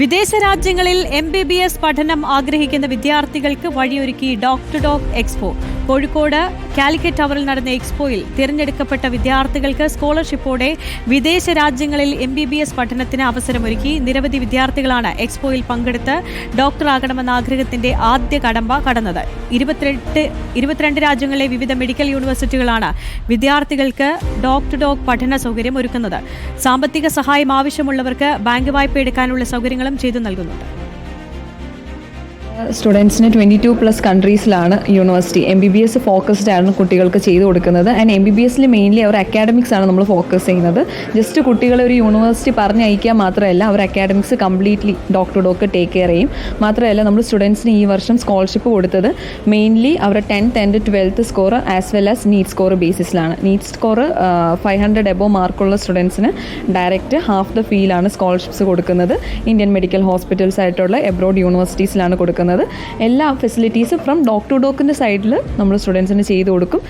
വിദേശ രാജ്യങ്ങളിൽ M B B S പഠനം ആഗ്രഹിക്കുന്ന വിദ്യാർത്ഥികൾക്ക് വഴിയൊരുക്കി doctor doc expo Kozhikode Calicut ടവറിൽ നടന്ന എക്സ്പോയിൽ തിരഞ്ഞെടുക്കപ്പെട്ട വിദ്യാർത്ഥികൾക്ക് സ്കോളർഷിപ്പോടെ വിദേശ രാജ്യങ്ങളിൽ എം ബി ബി എസ് പഠനത്തിന് അവസരമൊരുക്കി നിരവധി വിദ്യാർത്ഥികളാണ് എക്സ്പോയിൽ പങ്കെടുത്ത് ഡോക്ടറാകണമെന്ന ആഗ്രഹത്തിന്റെ ആദ്യ കടമ്പ കടന്നത്. ഇരുപത്തിരണ്ട് ഇരുപത്തിരണ്ട് രാജ്യങ്ങളിലെ വിവിധ മെഡിക്കൽ യൂണിവേഴ്സിറ്റികളാണ് വിദ്യാർത്ഥികൾക്ക് ഡോക്ടർ ഡോക് പഠന സൗകര്യം ഒരുക്കുന്നത്. സാമ്പത്തിക സഹായം ആവശ്യമുള്ളവർക്ക് ബാങ്ക് വായ്പ എടുക്കാനുള്ള സൗകര്യങ്ങളും ചെയ്തു നൽകുന്നുണ്ട് സ്റ്റുഡൻസിന് twenty two plus കൺട്രീസിലാണ് university. M B B S focused ആണ് കുട്ടികൾക്ക് ചെയ്തു കൊടുക്കുന്നത്. ആൻഡ് എം ബി ബി എസിൽ മെയിൻലി അവർ അക്കാഡമിക്സ് ആണ് നമ്മൾ ഫോക്കസ് ചെയ്യുന്നത്. ജസ്റ്റ് കുട്ടികളെ ഒരു യൂണിവേഴ്സിറ്റി പറഞ്ഞയക്കുക മാത്രമല്ല അവർ academics completely doctor doc take care ചെയ്യും. മാത്രമല്ല നമ്മൾ സ്റ്റുഡൻസിന് ഈ വർഷം സ്കോളർഷിപ്പ് കൊടുത്തത് മെയിൻലി അവരുടെ tenth and twelfth score as well as NEET score ബേസിസിലാണ് NEET score five hundred above മാർക്കുള്ള സ്റ്റുഡൻസിന് ഡയറക്റ്റ് ഹാഫ് ദ ഫീലാണ് സ്കോളർഷിപ്പ്സ് കൊടുക്കുന്നത്. ഇന്ത്യൻ മെഡിക്കൽ ഹോസ്പിറ്റൽസ് ആയിട്ടുള്ള എബ്രോഡ് യൂണിവേഴ്സിറ്റീസിലാണ് കൊടുക്കുന്നത്. എല്ലാ ഫെസിലിറ്റീസും ഫ്രം ഡോക്ടർ ഡോക്കിന്റെ സൈഡിൽ നമ്മൾ സ്റ്റുഡൻസിന് ചെയ്ത് കൊടുക്കും.